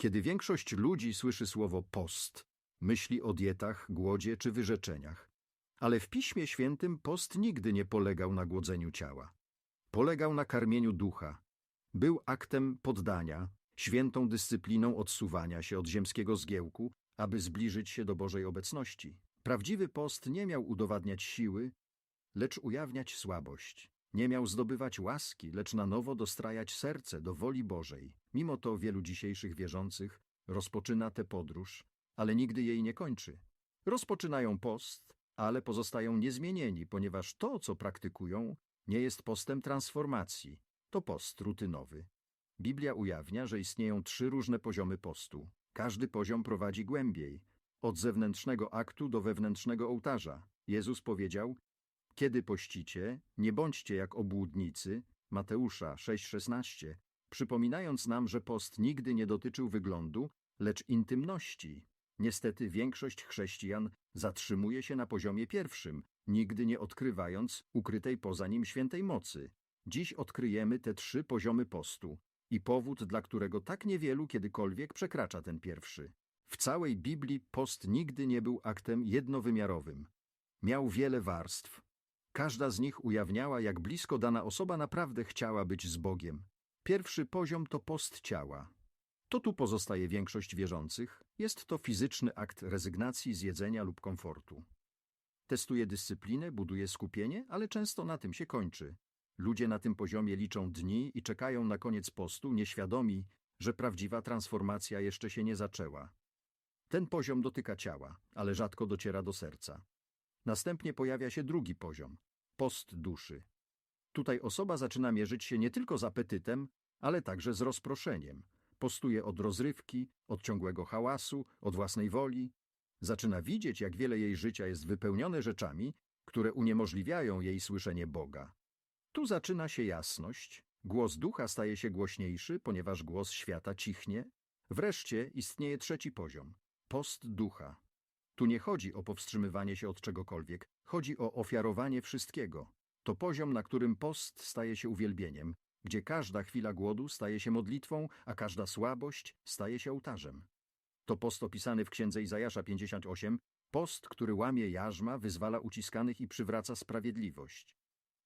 Kiedy większość ludzi słyszy słowo post, myśli o dietach, głodzie czy wyrzeczeniach. Ale w Piśmie Świętym post nigdy nie polegał na głodzeniu ciała. Polegał na karmieniu ducha. Był aktem poddania, świętą dyscypliną odsuwania się od ziemskiego zgiełku, aby zbliżyć się do Bożej obecności. Prawdziwy post nie miał udowadniać siły, lecz ujawniać słabość. Nie miał zdobywać łaski, lecz na nowo dostrajać serce do woli Bożej. Mimo to wielu dzisiejszych wierzących rozpoczyna tę podróż, ale nigdy jej nie kończy. Rozpoczynają post, ale pozostają niezmienieni, ponieważ to, co praktykują, nie jest postem transformacji. To post rutynowy. Biblia ujawnia, że istnieją trzy różne poziomy postu. Każdy poziom prowadzi głębiej, od zewnętrznego aktu do wewnętrznego ołtarza. Jezus powiedział, kiedy pościcie, nie bądźcie jak obłudnicy, Mateusza 6,16, przypominając nam, że post nigdy nie dotyczył wyglądu, lecz intymności. Niestety większość chrześcijan zatrzymuje się na poziomie pierwszym, nigdy nie odkrywając ukrytej poza nim świętej mocy. Dziś odkryjemy te trzy poziomy postu i powód, dla którego tak niewielu kiedykolwiek przekracza ten pierwszy. W całej Biblii post nigdy nie był aktem jednowymiarowym. Miał wiele warstw. Każda z nich ujawniała, jak blisko dana osoba naprawdę chciała być z Bogiem. Pierwszy poziom to post ciała. To tu pozostaje większość wierzących. Jest to fizyczny akt rezygnacji z jedzenia lub komfortu. Testuje dyscyplinę, buduje skupienie, ale często na tym się kończy. Ludzie na tym poziomie liczą dni i czekają na koniec postu, nieświadomi, że prawdziwa transformacja jeszcze się nie zaczęła. Ten poziom dotyka ciała, ale rzadko dociera do serca. Następnie pojawia się drugi poziom post duszy. Tutaj osoba zaczyna mierzyć się nie tylko z apetytem, ale także z rozproszeniem. Postuje od rozrywki, od ciągłego hałasu, od własnej woli. Zaczyna widzieć, jak wiele jej życia jest wypełnione rzeczami, które uniemożliwiają jej słyszenie Boga. Tu zaczyna się jasność, głos ducha staje się głośniejszy, ponieważ głos świata cichnie. Wreszcie istnieje trzeci poziom post ducha. Tu nie chodzi o powstrzymywanie się od czegokolwiek, chodzi o ofiarowanie wszystkiego. To poziom, na którym post staje się uwielbieniem, gdzie każda chwila głodu staje się modlitwą, a każda słabość staje się ołtarzem. To post opisany w księdze Izajasza 58, post, który łamie jarzma, wyzwala uciskanych i przywraca sprawiedliwość.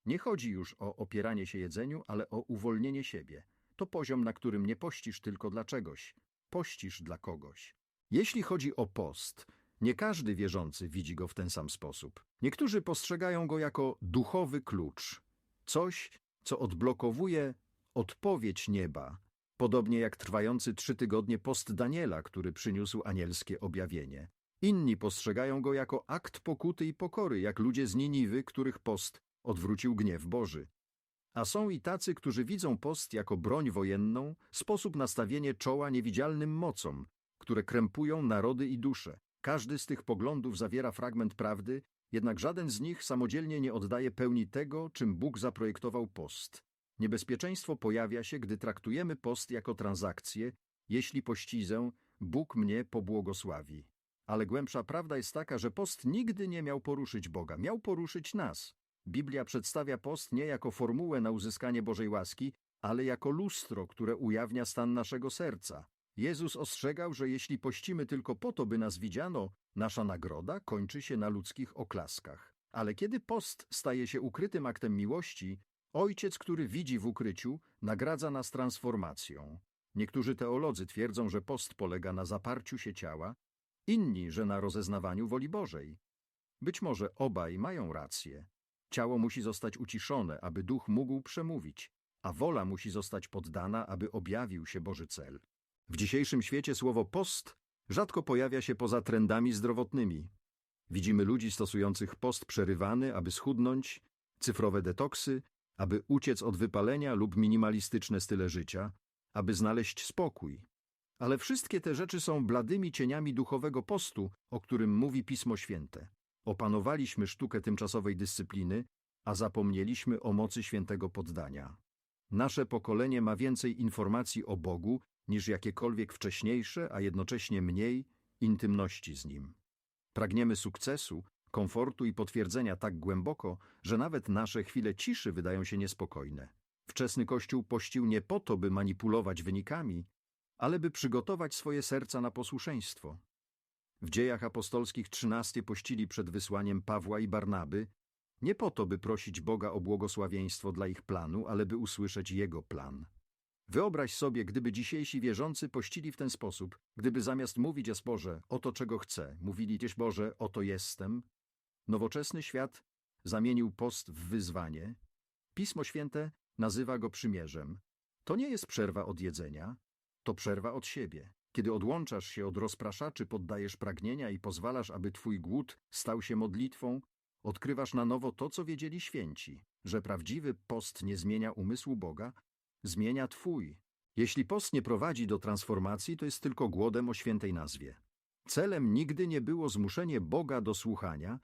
Nie chodzi już o opieranie się jedzeniu, ale o uwolnienie siebie. To poziom, na którym nie pościsz tylko dla czegoś, pościsz dla kogoś. Jeśli chodzi o post, nie każdy wierzący widzi go w ten sam sposób. Niektórzy postrzegają go jako duchowy klucz, coś, co odblokowuje odpowiedź nieba, podobnie jak trwający trzy tygodnie post Daniela, który przyniósł anielskie objawienie. Inni postrzegają go jako akt pokuty i pokory, jak ludzie z Niniwy, których post odwrócił gniew Boży. A są i tacy, którzy widzą post jako broń wojenną, sposób nastawienie czoła niewidzialnym mocom, które krępują narody i dusze. Każdy z tych poglądów zawiera fragment prawdy, jednak żaden z nich samodzielnie nie oddaje pełni tego, czym Bóg zaprojektował post. Niebezpieczeństwo pojawia się, gdy traktujemy post jako transakcję, jeśli pościzę, Bóg mnie pobłogosławi. Ale głębsza prawda jest taka, że post nigdy nie miał poruszyć Boga, miał poruszyć nas. Biblia przedstawia post nie jako formułę na uzyskanie Bożej łaski, ale jako lustro, które ujawnia stan naszego serca. Jezus ostrzegał, że jeśli pościmy tylko po to, by nas widziano, nasza nagroda kończy się na ludzkich oklaskach. Ale kiedy post staje się ukrytym aktem miłości, Ojciec, który widzi w ukryciu, nagradza nas transformacją. Niektórzy teolodzy twierdzą, że post polega na zaparciu się ciała, inni, że na rozeznawaniu woli Bożej. Być może obaj mają rację. Ciało musi zostać uciszone, aby duch mógł przemówić, a wola musi zostać poddana, aby objawił się Boży cel. W dzisiejszym świecie słowo post rzadko pojawia się poza trendami zdrowotnymi. Widzimy ludzi stosujących post przerywany, aby schudnąć, cyfrowe detoksy, aby uciec od wypalenia lub minimalistyczne style życia, aby znaleźć spokój. Ale wszystkie te rzeczy są bladymi cieniami duchowego postu, o którym mówi Pismo Święte. Opanowaliśmy sztukę tymczasowej dyscypliny, a zapomnieliśmy o mocy świętego poddania. Nasze pokolenie ma więcej informacji o Bogu niż jakiekolwiek wcześniejsze, a jednocześnie mniej intymności z Nim. Pragniemy sukcesu, komfortu i potwierdzenia tak głęboko, że nawet nasze chwile ciszy wydają się niespokojne. Wczesny Kościół pościł nie po to, by manipulować wynikami, ale by przygotować swoje serca na posłuszeństwo. W dziejach apostolskich trzynaście pościli przed wysłaniem Pawła i Barnaby, nie po to, by prosić Boga o błogosławieństwo dla ich planu, ale by usłyszeć Jego plan. Wyobraź sobie, gdyby dzisiejsi wierzący pościli w ten sposób, gdyby zamiast mówić jest Boże, oto czego chcę, mówili gdzieś Boże, oto jestem. Nowoczesny świat zamienił post w wyzwanie. Pismo Święte nazywa go przymierzem. To nie jest przerwa od jedzenia, to przerwa od siebie. Kiedy odłączasz się od rozpraszaczy, poddajesz pragnienia i pozwalasz, aby twój głód stał się modlitwą, odkrywasz na nowo to, co wiedzieli święci, że prawdziwy post nie zmienia umysłu Boga, zmienia twój. Jeśli post nie prowadzi do transformacji, to jest tylko głodem o świętej nazwie. Celem nigdy nie było zmuszenie Boga do słuchania,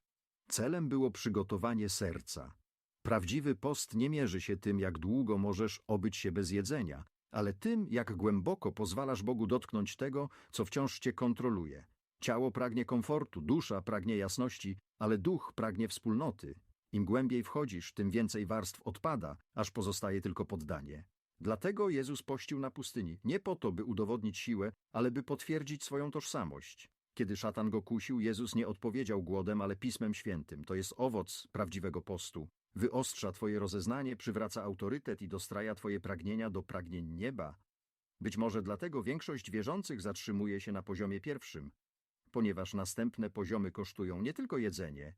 celem było przygotowanie serca. Prawdziwy post nie mierzy się tym, jak długo możesz obyć się bez jedzenia, ale tym, jak głęboko pozwalasz Bogu dotknąć tego, co wciąż cię kontroluje. Ciało pragnie komfortu, dusza pragnie jasności, ale duch pragnie wspólnoty. Im głębiej wchodzisz, tym więcej warstw odpada, aż pozostaje tylko poddanie. Dlatego Jezus pościł na pustyni, nie po to, by udowodnić siłę, ale by potwierdzić swoją tożsamość. Kiedy szatan go kusił, Jezus nie odpowiedział głodem, ale Pismem Świętym. To jest owoc prawdziwego postu. Wyostrza twoje rozeznanie, przywraca autorytet i dostraja twoje pragnienia do pragnień nieba. Być może dlatego większość wierzących zatrzymuje się na poziomie pierwszym, ponieważ następne poziomy kosztują nie tylko jedzenie,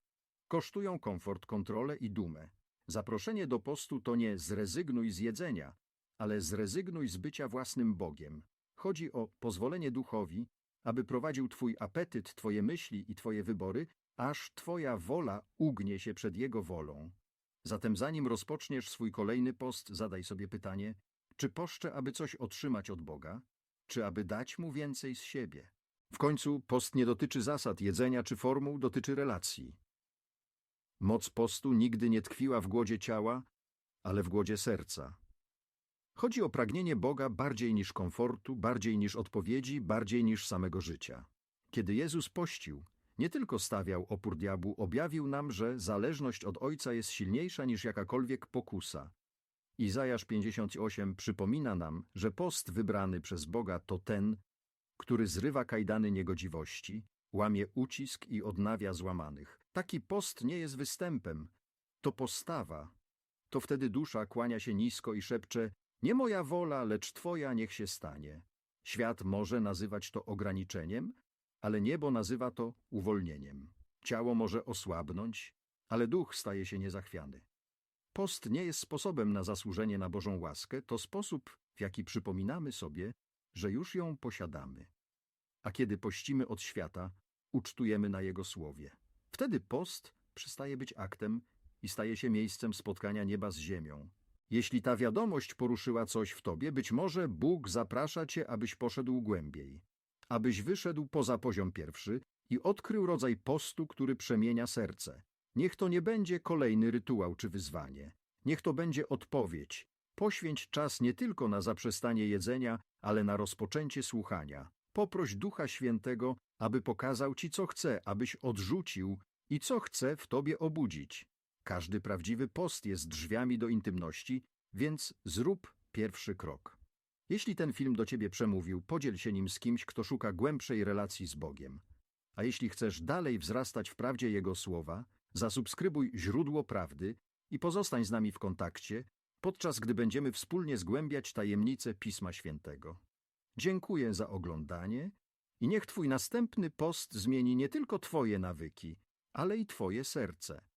kosztują komfort, kontrolę i dumę. Zaproszenie do postu to nie zrezygnuj z jedzenia, ale zrezygnuj z bycia własnym Bogiem. Chodzi o pozwolenie duchowi, aby prowadził twój apetyt, twoje myśli i twoje wybory, aż twoja wola ugnie się przed jego wolą. Zatem zanim rozpoczniesz swój kolejny post, zadaj sobie pytanie, czy poszczę, aby coś otrzymać od Boga, czy aby dać Mu więcej z siebie? W końcu post nie dotyczy zasad jedzenia czy formuł, dotyczy relacji. Moc postu nigdy nie tkwiła w głodzie ciała, ale w głodzie serca. Chodzi o pragnienie Boga bardziej niż komfortu, bardziej niż odpowiedzi, bardziej niż samego życia. Kiedy Jezus pościł, nie tylko stawiał opór diabłu, objawił nam, że zależność od Ojca jest silniejsza niż jakakolwiek pokusa. Izajasz 58 przypomina nam, że post wybrany przez Boga to ten, który zrywa kajdany niegodziwości, łamie ucisk i odnawia złamanych. Taki post nie jest występem, to postawa. To wtedy dusza kłania się nisko i szepcze nie moja wola, lecz Twoja niech się stanie. Świat może nazywać to ograniczeniem, ale niebo nazywa to uwolnieniem. Ciało może osłabnąć, ale duch staje się niezachwiany. Post nie jest sposobem na zasłużenie na Bożą łaskę, to sposób, w jaki przypominamy sobie, że już ją posiadamy. A kiedy pościmy od świata, ucztujemy na Jego słowie. Wtedy post przestaje być aktem i staje się miejscem spotkania nieba z ziemią. Jeśli ta wiadomość poruszyła coś w tobie, być może Bóg zaprasza cię, abyś poszedł głębiej abyś wyszedł poza poziom pierwszy i odkrył rodzaj postu, który przemienia serce. Niech to nie będzie kolejny rytuał czy wyzwanie. Niech to będzie odpowiedź. Poświęć czas nie tylko na zaprzestanie jedzenia, ale na rozpoczęcie słuchania. Poproś Ducha Świętego, aby pokazał ci, co chce, abyś odrzucił i co chce w tobie obudzić. Każdy prawdziwy post jest drzwiami do intymności, więc zrób pierwszy krok. Jeśli ten film do ciebie przemówił, podziel się nim z kimś, kto szuka głębszej relacji z Bogiem. A jeśli chcesz dalej wzrastać w prawdzie Jego słowa, zasubskrybuj źródło prawdy i pozostań z nami w kontakcie, podczas gdy będziemy wspólnie zgłębiać tajemnice Pisma Świętego. Dziękuję za oglądanie i niech Twój następny post zmieni nie tylko Twoje nawyki, ale i Twoje serce.